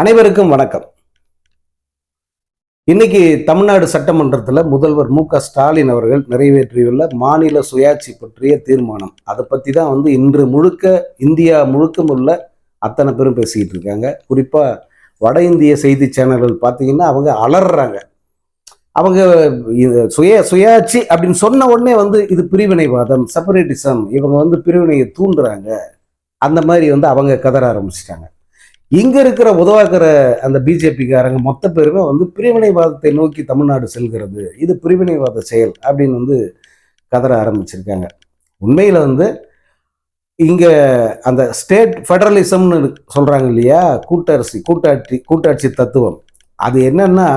அனைவருக்கும் வணக்கம். இன்னைக்கு தமிழ்நாடு சட்டமன்றத்தில் முதல்வர் மு க ஸ்டாலின் அவர்கள் நிறைவேற்றியுள்ள மாநில சுயாட்சி பற்றிய தீர்மானம். அதை பற்றி தான் வந்து இன்று முழுக்க இந்தியா முழுக்கம் உள்ள அத்தனை பேரும் பேசிக்கிட்டு இருக்காங்க. குறிப்பாக வட இந்திய செய்தி சேனல்கள் பார்த்தீங்கன்னா அவங்க அலறாங்க அவங்க இது சுய சுயாட்சி அப்படின்னு சொன்ன உடனே வந்து இது பிரிவினைவாதம் செப்பரேட்டிசம் இவங்க வந்து பிரிவினையை தூண்டுறாங்க. அந்த மாதிரி வந்து அவங்க கதற ஆரம்பிச்சிட்டாங்க. இங்க இருக்கிற உதவாக்கிற அந்த பிஜேபிக்காரங்க மொத்த பேருமே வந்து பிரிவினைவாதத்தை நோக்கி தமிழ்நாடு செல்கிறது. இது பிரிவினைவாத செயல் அப்படின்னு வந்து கதற ஆரம்பிச்சிருக்காங்க. உண்மையில வந்து இங்க அந்த ஸ்டேட் ஃபெடரலிசம்னு சொல்றாங்க இல்லையா? கூட்டரசி கூட்டாட்சி கூட்டாட்சி தத்துவம். அது என்னன்னா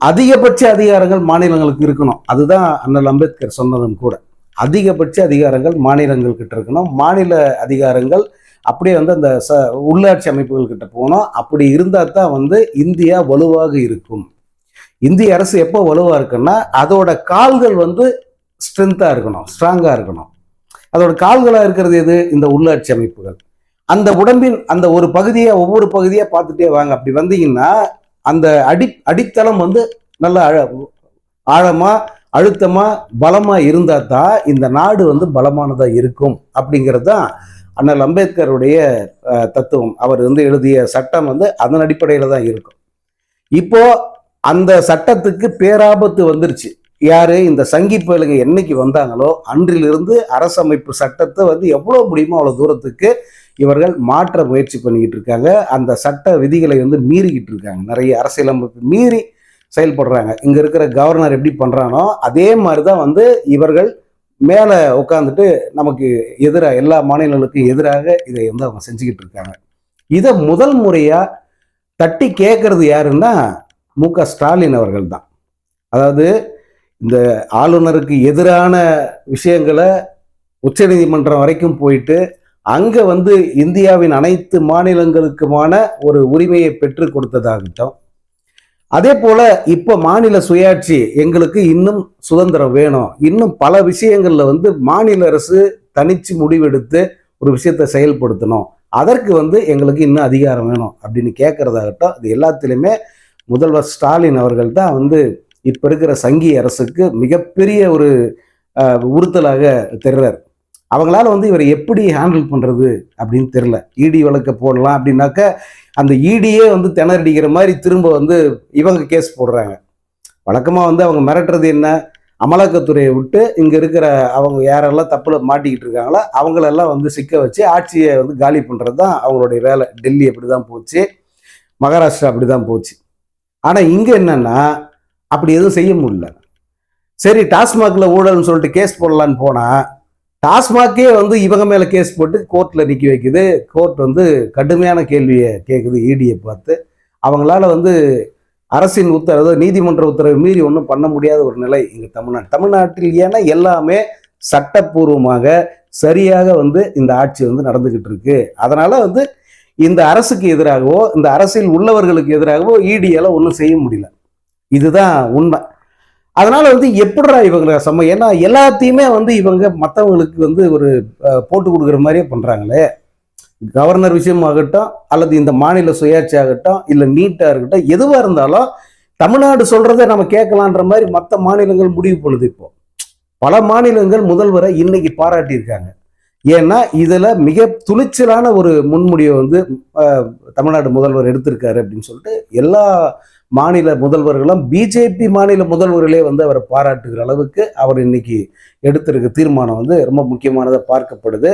அதிகபட்ச அதிகாரங்கள் மாநிலங்களுக்கு இருக்கணும். அதுதான் அண்ணல் அம்பேத்கர் சொன்னதும் கூட. அதிகபட்ச அதிகாரங்கள் மாநிலங்கள் கிட்ட இருக்கணும். மாநில அதிகாரங்கள் அப்படியே வந்து அந்த ச உள்ளாட்சி அமைப்புகள் கிட்ட போனோம். அப்படி இருந்தால் தான் வந்து இந்தியா வலுவாக இருக்கும். இந்திய அரசு எப்போ வலுவாக இருக்குன்னா அதோட கால்கள் வந்து ஸ்ட்ரென்த்தாக இருக்கணும் ஸ்ட்ராங்காக இருக்கணும். அதோட கால்களாக இருக்கிறது எது? இந்த உள்ளாட்சி அமைப்புகள். அந்த உடம்பின் அந்த ஒரு பகுதியை ஒவ்வொரு பகுதியாக பார்த்துட்டே வாங்க. அப்படி வந்தீங்கன்னா அந்த அடி அடித்தளம் வந்து நல்ல ஆழமாக அழுத்தமாக பலமாக இருந்தால் தான் இந்த நாடு வந்து பலமானதாக இருக்கும். அப்படிங்கிறது தான் அண்ணல் அம்பேத்கருடைய தத்துவம். அவர் வந்து எழுதிய சட்டம் வந்து அதன் அடிப்படையில் தான் இருக்கும். இப்போ அந்த சட்டத்துக்கு பேராபத்து வந்துருச்சு. யாரு? இந்த சங்கி பயலுங்க என்னைக்கு வந்தாங்களோ அன்றிலிருந்து அரசமைப்பு சட்டத்தை வந்து எவ்வளோ முடியுமோ அவ்வளோ தூரத்துக்கு இவர்கள் மாற்ற முயற்சி பண்ணிக்கிட்டு இருக்காங்க. அந்த சட்ட விதிகளை வந்து மீறிக்கிட்டு இருக்காங்க. நிறைய அரசியலமைப்பு மீறி செயல்படுறாங்க. இங்கே இருக்கிற கவர்னர் எப்படி பண்ணுறானோ அதே மாதிரி தான் வந்து இவர்கள் மேலே உட்காந்துட்டு நமக்கு எதிராக எல்லா மாநிலங்களுக்கும் எதிராக இதை வந்து அவங்க செஞ்சுக்கிட்டு இருக்காங்க. இதை முதல் முறையாக தட்டி கேட்கறது யாருன்னா மு க ஸ்டாலின் அவர்கள் தான் அதாவது இந்த ஆளுநருக்கு எதிரான விஷயங்களை உச்சநீதிமன்றம் வரைக்கும் போயிட்டு அங்கே வந்து இந்தியாவின் அனைத்து மாநிலங்களுக்குமான ஒரு உரிமையை பெற்று கொடுத்ததாகட்டும் அதே போல இப்போ மாநில சுயாட்சி எங்களுக்கு இன்னும் சுதந்திரம் வேணும். இன்னும் பல விஷயங்கள்ல வந்து மாநில அரசு தனிச்சு முடிவெடுத்து ஒரு விஷயத்தை செயல்படுத்தணும். அதற்கு வந்து எங்களுக்கு இன்னும் அதிகாரம் வேணும் அப்படின்னு கேட்கறதாகட்டும் அது எல்லாத்துலேயுமே முதல்வர் ஸ்டாலின் அவர்கள் தான் வந்து இப்போ இருக்கிற சங்கி அரசுக்கு மிகப்பெரிய ஒரு உறுத்தலாக தெரிறார். அவங்களால வந்து இவரை எப்படி ஹேண்டில் பண்றது அப்படின்னு தெரியல. இடி வழக்க போடலாம் அப்படின்னாக்க அந்த e ஈடியே வந்து திணறடிக்கிற மாதிரி திரும்ப வந்து இவங்க கேஸ் போடுறாங்க. வழக்கமாக வந்து அவங்க மிரட்டுறது என்ன? அமலாக்கத்துறையை விட்டு இங்கே இருக்கிற அவங்க யாரெல்லாம் தப்பில் மாட்டிக்கிட்டு இருக்காங்களோ அவங்களெல்லாம் வந்து சிக்க வச்சு ஆட்சியை வந்து காலி பண்ணுறது தான் அவங்களுடைய வேலை. டெல்லி அப்படி தான் போச்சு. மகாராஷ்டிரா அப்படி தான் போச்சு. ஆனால் இங்கே என்னன்னா அப்படி எதுவும் செய்ய முடியல. சரி டாஸ்மாகில் ஊழல்னு சொல்லிட்டு கேஸ் போடலான்னு போனால் டாஸ்மாகே வந்து இவங்க மேலே கேஸ் போட்டு கோர்ட்டில் நிற்க வைக்குது. கோர்ட் வந்து கடுமையான கேள்வியை கேட்குது இடியை பார்த்து. அவங்களால வந்து அரசின் உத்தரவு நீதிமன்ற உத்தரவு மீறி ஒன்றும் பண்ண முடியாத ஒரு நிலை இங்கே தமிழ்நாடு. தமிழ்நாட்டில் ஏன்னா எல்லாமே சட்டப்பூர்வமாக சரியாக வந்து இந்த ஆட்சி வந்து நடந்துக்கிட்டு இருக்கு. அதனால வந்து இந்த அரசுக்கு எதிராகவோ இந்த அரசில் உள்ளவர்களுக்கு எதிராகவோ இடியால் ஒன்றும் செய்ய முடியல. இதுதான் உண்மை. அதனால் வந்து எப்படிடா இவங்க சம ஏன்னா எல்லாத்தையுமே வந்து இவங்க மற்றவங்களுக்கு வந்து ஒரு போட்டு கொடுக்குற மாதிரியே பண்ணுறாங்களே கவர்னர் விஷயமாகட்டும் அல்லது இந்த மாநில சுயாட்சி ஆகட்டும் இல்லை நீட்டாக இருக்கட்டும் எதுவாக இருந்தாலும் தமிழ்நாடு சொல்கிறத நம்ம கேட்கலான்ற மாதிரி மற்ற மாநிலங்கள் முடிவு பொழுது இப்போ. பல மாநிலங்கள் முதல்வரை இன்னைக்கு பாராட்டியிருக்காங்க. ஏன்னா இதில் மிக துணிச்சலான ஒரு முன்முடிவை வந்து தமிழ்நாடு முதல்வர் எடுத்திருக்காரு அப்படின்னு சொல்லிட்டு எல்லா மாநில முதல்வர்களும் பிஜேபி மாநில முதல்வர்களே வந்து அவரை பாராட்டுகிற அளவுக்கு அவர் இன்னைக்கு எடுத்திருக்க தீர்மானம் வந்து ரொம்ப முக்கியமானதாக பார்க்கப்படுது.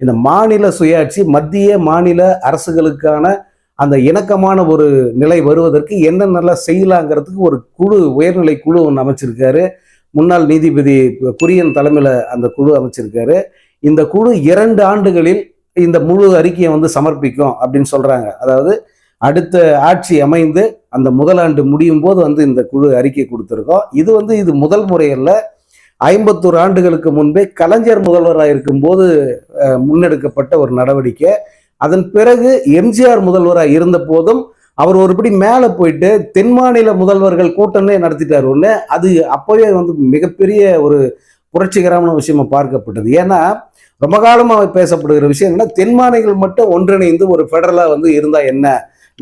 இந்த மாநில சுயாட்சி மத்திய மாநில அரசுகளுக்கான அந்த இணக்கமான ஒரு நிலை வருவதற்கு என்னென்னலாம் செய்யலாங்கிறதுக்கு ஒரு குழு உயர்நிலை குழு ஒன்று அமைச்சிருக்காரு. முன்னாள் நீதிபதி குரியன் தலைமையில் அந்த குழு அமைச்சிருக்காரு. இந்த குழு இரண்டு ஆண்டுகளில் இந்த முழு அறிக்கையை வந்து சமர்ப்பிக்கும் அப்படின்னு சொல்கிறாங்க அதாவது அடுத்த ஆட்சி அமைந்து அந்த முதலாண்டு முடியும் போது வந்து இந்த குழு அறிக்கை கொடுத்துருக்கோம். இது வந்து இது முதல் முறையில் ஐம்பத்தோரு ஆண்டுகளுக்கு முன்பே கலைஞர் முதல்வராக இருக்கும்போது முன்னெடுக்கப்பட்ட ஒரு நடவடிக்கை. அதன் பிறகு எம்ஜிஆர் முதல்வராக இருந்த போதும் அவர் ஒருபடி மேலே போயிட்டு தென் மாநில முதல்வர்கள் கூட்டமே நடத்திட்டார் ஒன்று அது அப்போவே வந்து மிகப்பெரிய ஒரு புரட்சிகரமான விஷயமா பார்க்கப்பட்டது. ஏன்னா ரொம்ப காலமாக பேசப்படுகிற விஷயம் என்னன்னா தென் மாநிலங்கள் மட்டும் ஒன்றிணைந்து ஒரு ஃபெடரலாக வந்து இருந்தால் என்ன?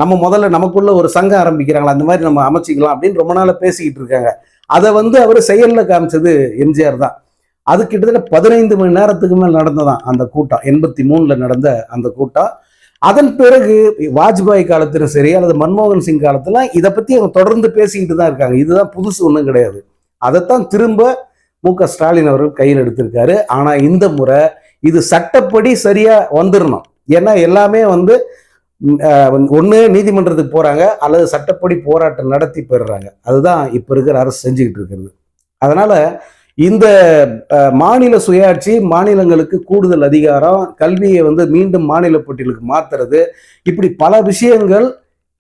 நம்ம முதல்ல நமக்குள்ள ஒரு சங்கம் ஆரம்பிக்கிறாங்களா? அந்த மாதிரி நம்ம அமைச்சிக்கலாம் அப்படின்னு ரொம்ப நாளாக பேசிக்கிட்டு இருக்காங்க. அதை வந்து அவர் செயலில் காமிச்சது எம்ஜிஆர் தான். அது கிட்டத்தட்ட பதினைந்து மணி நேரத்துக்கு மேல் நடந்ததான் அந்த கூட்டம். எண்பத்தி மூணில் நடந்த அந்த கூட்டம். அதன் பிறகு வாஜ்பாய் காலத்திலும் சரி அல்லது மன்மோகன் சிங் காலத்துல இதை பத்தி அவங்க தொடர்ந்து பேசிக்கிட்டு தான் இருக்காங்க. இதுதான் புதுசு ஒன்றும் கிடையாது. அதைத்தான் திரும்ப மு க ஸ்டாலின் அவர்கள் கையில் எடுத்திருக்காரு. ஆனால் இந்த முறை இது சட்டப்படி சரியா வந்துடணும் ஏன்னா எல்லாமே வந்து ஒன்று நீதிமன்றத்துக்கு போகிறாங்க அல்லது சட்டப்படி போராட்டம் நடத்தி பெறுறாங்க அதுதான் இப்போ இருக்கிற அரசு செஞ்சுக்கிட்டு இருக்கிறது. அதனால் இந்த மாநில சுயாட்சி மாநிலங்களுக்கு கூடுதல் அதிகாரம் கல்வியை வந்து மீண்டும் மாநில போட்டியலுக்கு மாற்றுறது இப்படி பல விஷயங்கள்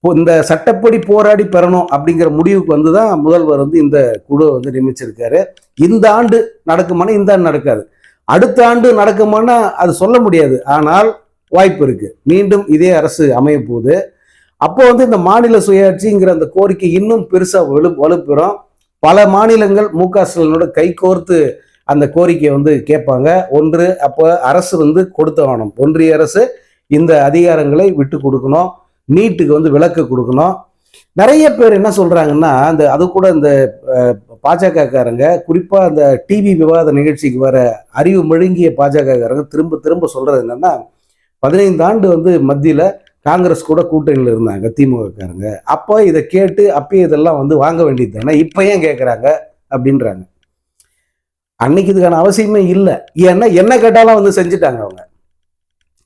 இந்த சட்டப்படி போராடி பெறணும் அப்படிங்கிற முடிவுக்கு வந்து தான் முதல்வர் வந்து இந்த குழுவை வந்து நியமிச்சிருக்காரு. இந்த ஆண்டு நடக்குமானா இந்த ஆண்டு நடக்காது. அடுத்த ஆண்டு நடக்குமானா அது சொல்ல முடியாது. ஆனால் வாய்ப்பு இருக்கு. மீண்டும் இதே அரசு அமைய போகுது அப்போ வந்து இந்த மாநில சுயாட்சிங்கிற அந்த கோரிக்கை இன்னும் பெருசா வலு வலுப்பெறும். பல மாநிலங்கள் மு க ஸ்டாலினோட கை கோர்த்து அந்த கோரிக்கையை வந்து கேட்பாங்க. ஒன்று அப்போ அரசு வந்து கொடுத்தவனும் ஒன்றிய அரசு இந்த அதிகாரங்களை விட்டு கொடுக்கணும். நீட்டுக்கு வந்து விலக்கு கொடுக்கணும். நிறைய பேர் என்ன சொல்றாங்கன்னா அந்த அது கூட இந்த பாஜகக்காரங்க குறிப்பாக குறிப்பா அந்த டிவி விவாத நிகழ்ச்சிக்கு வர அறிவு மழுங்கிய பாஜக காரங்க திரும்ப திரும்ப சொல்றது என்னன்னா பதினைந்து ஆண்டு வந்து மத்தியில் காங்கிரஸ் கூட கூட்டணியில் இருந்தாங்க திமுகக்காரங்க. அப்போ இதை கேட்டு அப்பயே இதெல்லாம் வந்து வாங்க வேண்டியது தானே? இப்போ ஏன் கேட்குறாங்க அப்படின்றாங்க. அன்னைக்கு இதுக்கான அவசியமே இல்லை. ஏன்னா என்ன கேட்டாலும் வந்து செஞ்சுட்டாங்க அவங்க.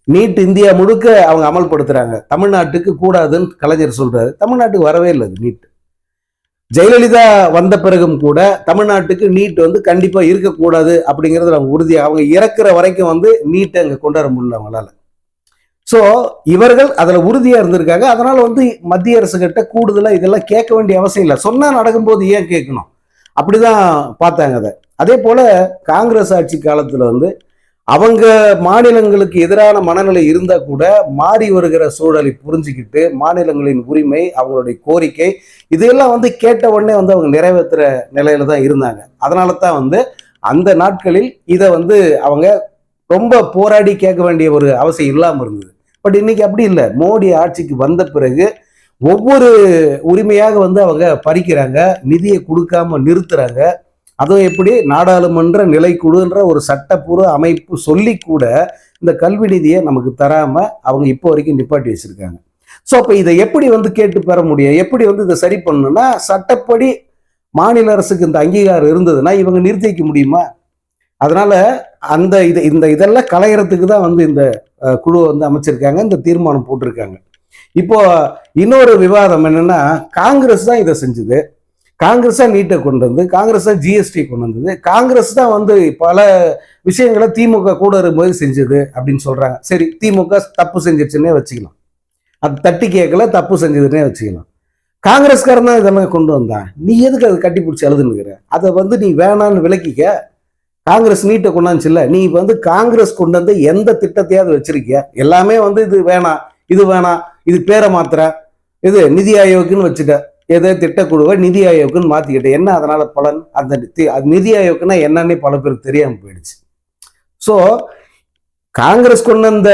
நீட் இந்தியா முழுக்க அவங்க அமல்படுத்துகிறாங்க தமிழ்நாட்டுக்கு கூடாதுன்னு கலைஞர் சொல்கிறாரு தமிழ்நாட்டுக்கு வரவே இல்லை அது நீட். ஜெயலலிதா வந்த பிறகும் கூட தமிழ்நாட்டுக்கு நீட் வந்து கண்டிப்பாக இருக்கக்கூடாது அப்படிங்கிறது அவங்க உறுதி அவங்க இறக்குற வரைக்கும் வந்து நீட்டை அங்கே கொண்டாட முடியல அவங்களால. ஸோ இவர்கள் அதில் உறுதியாக இருந்திருக்காங்க. அதனால் வந்து மத்திய அரசு கிட்ட இதெல்லாம் கேட்க வேண்டிய அவசியம் இல்லை. சொன்னால் நடக்கும்போது ஏன் கேட்கணும்? அப்படிதான் பார்த்தாங்க அதை. அதே போல் காங்கிரஸ் ஆட்சி காலத்தில் வந்து அவங்க மாநிலங்களுக்கு எதிரான மனநிலை இருந்தால் கூட மாறி வருகிற சூழலை புரிஞ்சுக்கிட்டு மாநிலங்களின் உரிமை அவங்களுடைய கோரிக்கை இதையெல்லாம் வந்து கேட்ட உடனே வந்து அவங்க நிறைவேற்றுற நிலையில தான் இருந்தாங்க. அதனால தான் வந்து அந்த நாட்களில் இதை வந்து அவங்க ரொம்ப போராடி கேட்க வேண்டிய ஒரு அவசியம் இல்லாமல் இருந்தது. பட் இன்னைக்கு அப்படி இல்லை. மோடி ஆட்சிக்கு வந்த பிறகு ஒவ்வொரு உரிமையாக வந்து அவங்க பறிக்கிறாங்க நிதியை கொடுக்காம நிறுத்துறாங்க. அதுவும் எப்படி? நாடாளுமன்ற நிலைக்குழுன்ற ஒரு சட்டப்பூர்வ அமைப்பு சொல்லி கூட இந்த கல்வி நிதியை நமக்கு தராம அவங்க இப்போ வரைக்கும் நிப்பாட்டி வச்சிருக்காங்க. ஸோ அப்போ இதை எப்படி வந்து கேட்டு பெற முடியும்? எப்படி வந்து இதை சரி பண்ணணும்னா சட்டப்படி மாநில அரசுக்கு இந்த அங்கீகாரம் இருந்ததுன்னா இவங்க நிறுத்திக்க முடியுமா? அதனால அந்த இது இந்த இதெல்லாம் கலையறதுக்கு தான் வந்து இந்த குழு வந்து அமைச்சிருக்காங்க. இந்த தீர்மானம் போட்டிருக்காங்க. இப்போ இன்னொரு விவாதம் என்னன்னா காங்கிரஸ் தான் இதை செஞ்சது. காங்கிரஸ் தான் நீட்டை கொண்டு வந்து காங்கிரஸ் தான் ஜிஎஸ்டி கொண்டு வந்தது. காங்கிரஸ் தான் வந்து பல விஷயங்களை திமுக கூட இருக்கும்போது செஞ்சது அப்படின்னு சொல்றாங்க. சரி திமுக தப்பு செஞ்சிருச்சுன்னே வச்சுக்கலாம். அது தட்டி கேட்கல தப்பு செஞ்சதுன்னே வச்சுக்கலாம். காங்கிரஸ்காரன் தான் இதெல்லாம் கொண்டு வந்தான். நீ எதுக்கு அதை கட்டி பிடிச்சி எழுதுனுங்கிற அதை வந்து நீ வேணான்னு விளக்கிக்க. காங்கிரஸ் நீட்டை கொண்டாந்துச்சுல்ல நீ வந்து காங்கிரஸ் கொண்டு வந்து எந்த திட்டத்தையாவது வச்சிருக்கிய? எல்லாமே வந்து இது வேணாம் இது வேணாம் இது பேரை மாத்திர இது நிதி ஆயோக்குன்னு வச்சுட்ட ஏதோ திட்டக்குழுவை நிதி ஆயோக்குன்னு மாற்றிக்கிட்டேன் என்ன அதனால பலன்? அந்த நிதி ஆயோக்குன்னா என்னன்னே பல பேருக்கு தெரியாமல் போயிடுச்சு. ஸோ காங்கிரஸ் கொண்டு வந்த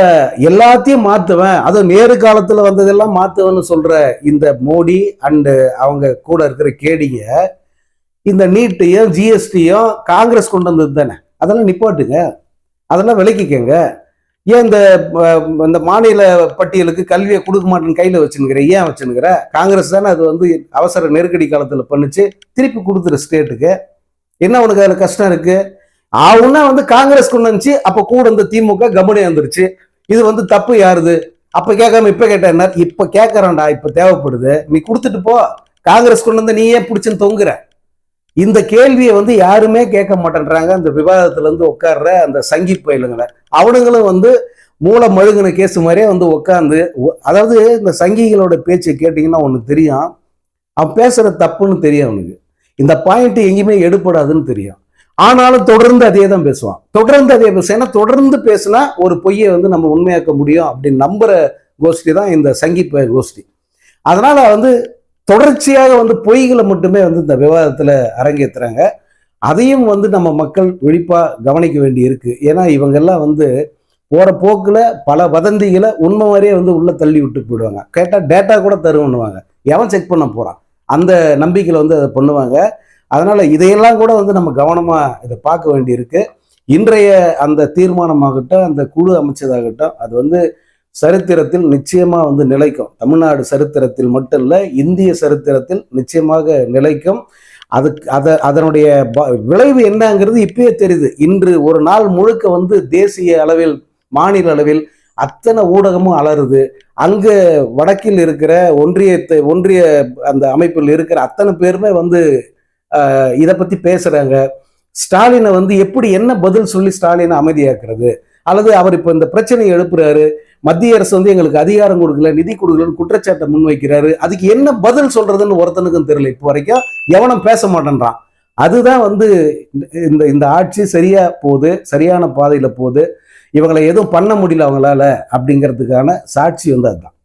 எல்லாத்தையும் மாற்றுவேன் அதுவும் நேரு காலத்தில் வந்ததெல்லாம் மாற்றுவேன்னு சொல்கிற இந்த மோடி அண்டு அவங்க கூட இருக்கிற கேடிங்க இந்த நீட்டையும் ஜிஎஸ்டியும் காங்கிரஸ் கொண்டு வந்தது தானே? அதெல்லாம் நிப்பாட்டுங்க. அதெல்லாம் விலக்கிக்கங்க. ஏன் இந்த இந்த மாநில பட்டியலுக்கு கல்வியை கொடுக்க மாட்டேன்னு கையில் வச்சுனுக்கிற ஏன் வச்சுனுக்கிற காங்கிரஸ் தானே அது வந்து அவசர நெருக்கடி காலத்தில் பண்ணுச்சு. திருப்பி கொடுத்துரு ஸ்டேட்டுக்கு. என்ன உனக்கு அதில் கஷ்டம் இருக்கு? ஆகுன்னா வந்து காங்கிரஸ் கொண்டு வந்துச்சு. அப்போ கூட இந்த திமுக கவனம் வந்துருச்சு. இது வந்து தப்பு யாருது? அப்போ கேட்காம இப்போ கேட்டேன் என்ன? இப்போ கேட்குறான்டா இப்போ தேவைப்படுது. நீ கொடுத்துட்டு போ. காங்கிரஸ் கொண்டு வந்து நீ ஏன் பிடிச்சுன்னு தொங்குற. இந்த கேள்வியை வந்து யாருமே கேட்க மாட்டேன்றாங்க. அந்த விவாதத்துல இருந்து உட்கார்ற அந்த சங்கி பயிலுங்களை. அவனுங்களும் வந்து மூளை மழுகுன கேஸ் மாதிரியே வந்து உட்காந்து அதாவது இந்த சங்கிகளோட பேச்சை கேட்டிங்கன்னா ஒன்று தெரியும். அவன் பேசுற தப்புன்னு தெரியும் அவனுக்கு. இந்த பாயிண்ட் எங்கேயுமே எடுபடாதுன்னு தெரியும். ஆனாலும் தொடர்ந்து அதே தான் பேசுவான். தொடர்ந்து அதே பேசுவான். ஏன்னா தொடர்ந்து பேசினா ஒரு பொய்யை வந்து நம்ம உண்மையாக்க முடியும் அப்படின்னு நம்புற கோஷ்டி தான் இந்த சங்கி கோஷ்டி. அதனால வந்து தொடர்ச்சியாக வந்து பொய்களை மட்டுமே வந்து இந்த விவாதத்தில் அரங்கேற்றுறாங்க அதையும் வந்து நம்ம மக்கள் விழிப்பாக கவனிக்க வேண்டி இருக்கு ஏன்னா இவங்கெல்லாம் வந்து போகிற போக்கில் பல வதந்திகளை உண்மை மாதிரியே வந்து உள்ளே தள்ளி விட்டு போயிடுவாங்க. கேட்டால் டேட்டா கூட தருவோம்னுவாங்க எவன் செக் பண்ண போகிறான் அந்த நம்பிக்கையில் வந்து அதை பண்ணுவாங்க. அதனால் இதையெல்லாம் கூட வந்து நம்ம கவனமாக இதை பார்க்க வேண்டியிருக்கு. இன்றைய அந்த தீர்மானமாகட்டும் அந்த குழு அமைச்சதாகட்டும் அது வந்து சரித்திரத்தில் நிச்சயமா வந்து நிலைக்கும். தமிழ்நாடு சரித்திரத்தில் மட்டும் இல்லை இந்திய சரித்திரத்தில் நிச்சயமாக நிலைக்கும். அதுக்கு அதை அதனுடைய ப- விளைவு என்னங்கிறது இப்பயே தெரியுது. இன்று ஒரு நாள் முழுக்க வந்து தேசிய அளவில் மாநில அளவில் அத்தனை ஊடகமும் அலறுது. அங்கே வடக்கில் இருக்கிற ஒன்றியத்தை ஒன்றிய அந்த அமைப்பில் இருக்கிற அத்தனை பேருமே வந்து இதை பத்தி பேசுறாங்க. ஸ்டாலினை வந்து எப்படி என்ன பதில் சொல்லி ஸ்டாலினை அமைதியாக்குறது? அல்லது அவர் இப்போ இந்த பிரச்சனையை எழுப்புறாரு. மத்திய அரசு வந்து எங்களுக்கு அதிகாரம் கொடுக்கல நிதி கொடுக்கலன்னு குற்றச்சாட்டை முன்வைக்கிறாரு. அதுக்கு என்ன பதில் சொல்றதுன்னு ஒருத்தனுக்கும் தெரியல. இப்போ வரைக்கும் எவனும் பேச மாட்டேன்றான். அதுதான் வந்து இந்த இந்த ஆட்சி சரியா போகுது சரியான பாதையில போகுது. இவங்களை எதுவும் பண்ண முடியல அவங்களால அப்படிங்கிறதுக்கான சாட்சி வந்து அதுதான்.